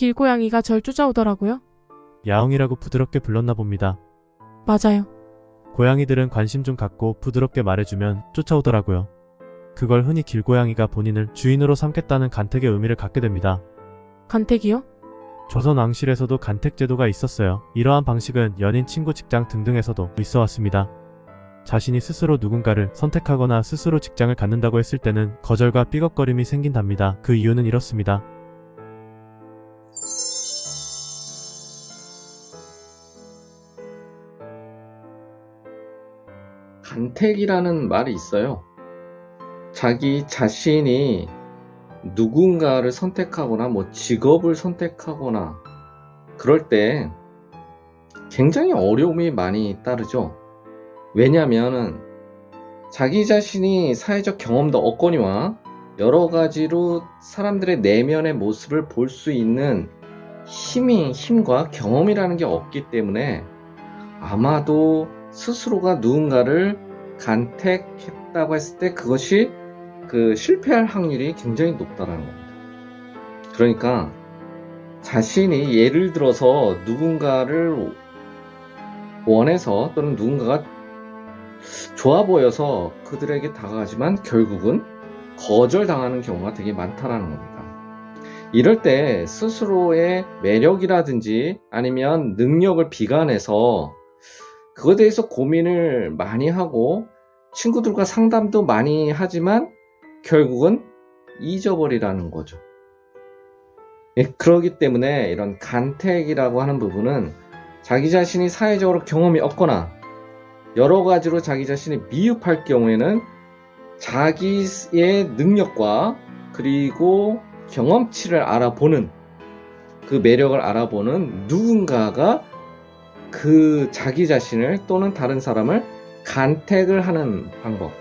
길고양이가 절 쫓아오더라고요. 야옹이라고 부드럽게 불렀나 봅니다. 맞아요. 고양이들은 관심 좀 갖고 부드럽게 말해주면 쫓아오더라고요. 그걸 흔히 길고양이가 본인을 주인으로 삼겠다는 간택의 의미를 갖게 됩니다. 간택이요? 조선 왕실에서도 간택 제도가 있었어요. 이러한 방식은 연인, 친구, 직장 등등에서도 있어 왔습니다. 자신이 스스로 누군가를 선택하거나 스스로 직장을 갖는다고 했을 때는 거절과 삐걱거림이 생긴답니다. 그 이유는 이렇습니다. 간택이라는 말이 있어요. 자기 자신이 누군가를 선택하거나 뭐 직업을 선택하거나 그럴 때 굉장히 어려움이 많이 따르죠. 왜냐하면 자기 자신이 사회적 경험도 없거니와 여러 가지로 사람들의 내면의 모습을 볼 수 있는 힘이 힘과 경험이라는 게 없기 때문에 아마도 스스로가 누군가를 간택했다고 했을 때 그것이 그 실패할 확률이 굉장히 높다는 겁니다. 그러니까 자신이 예를 들어서 누군가를 원해서 또는 누군가가 좋아 보여서 그들에게 다가가지만 결국은 거절당하는 경우가 되게 많다라는 겁니다. 이럴 때 스스로의 매력이라든지 아니면 능력을 비관해서 그거에 대해서 고민을 많이 하고 친구들과 상담도 많이 하지만 결국은 잊어버리라는 거죠. 예, 그러기 때문에 이런 간택이라고 하는 부분은 자기 자신이 사회적으로 경험이 없거나 여러 가지로 자기 자신이 미흡할 경우에는 자기의 능력과 그리고 경험치를 알아보는 그 매력을 알아보는 누군가가 그 자기 자신을 또는 다른 사람을 간택을 하는 방법.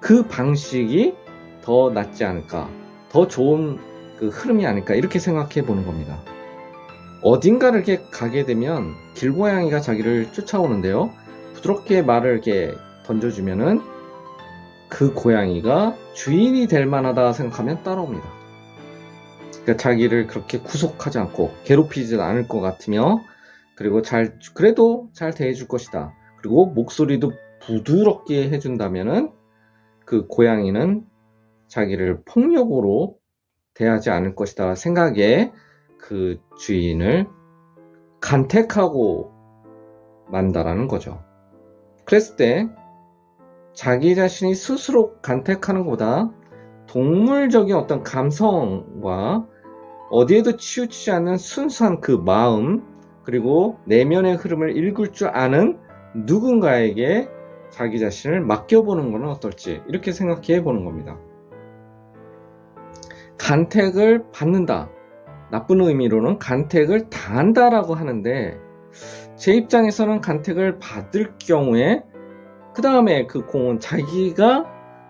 그 방식이 더 낫지 않을까. 더 좋은 그 흐름이 아닐까. 이렇게 생각해 보는 겁니다. 어딘가를 이렇게 가게 되면 길고양이가 자기를 쫓아오는데요. 부드럽게 말을 이렇게 던져주면은 그 고양이가 주인이 될 만하다 생각하면 따라옵니다. 그러니까 자기를 그렇게 구속하지 않고 괴롭히지 않을 것 같으며 그리고 잘 그래도 잘 대해줄 것이다. 그리고 목소리도 부드럽게 해준다면은 그 고양이는 자기를 폭력으로 대하지 않을 것이다 생각에 그 주인을 간택하고 만다라는 거죠. 그랬을 때 자기 자신이 스스로 간택하는 것보다 동물적인 어떤 감성과 어디에도 치우치지 않는 순수한 그 마음 그리고 내면의 흐름을 읽을 줄 아는 누군가에게 자기 자신을 맡겨보는 것은 어떨지 이렇게 생각해 보는 겁니다. 간택을 받는다. 나쁜 의미로는 간택을 당한다라고 하는데 제 입장에서는 간택을 받을 경우에 그 다음에 그 공은 자기가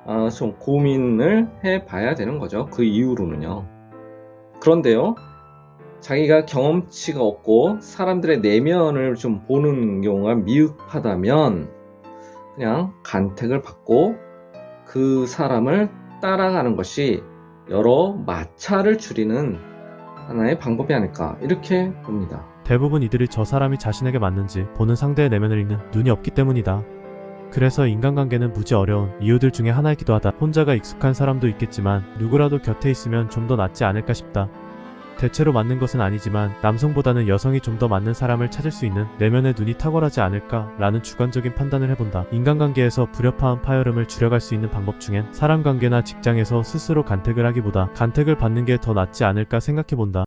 어, 좀 고민을 해 봐야 되는 거죠. 그 이후로는요. 그런데요. 자기가 경험치가 없고 사람들의 내면을 좀 보는 경우가 미흡하다면 그냥 간택을 받고 그 사람을 따라가는 것이 여러 마찰을 줄이는 하나의 방법이 아닐까 이렇게 봅니다. 대부분 이들이 저 사람이 자신에게 맞는지 보는 상대의 내면을 읽는 눈이 없기 때문이다. 그래서 인간관계는 무지 어려운 이유들 중에 하나이기도 하다. 혼자가 익숙한 사람도 있겠지만 누구라도 곁에 있으면 좀 더 낫지 않을까 싶다. 대체로 맞는 것은 아니지만 남성보다는 여성이 좀 더 맞는 사람을 찾을 수 있는 내면의 눈이 탁월하지 않을까 라는 주관적인 판단을 해본다. 인간관계에서 불협화음 파열음을 줄여갈 수 있는 방법 중엔 사람관계나 직장에서 스스로 간택을 하기보다 간택을 받는 게 더 낫지 않을까 생각해본다.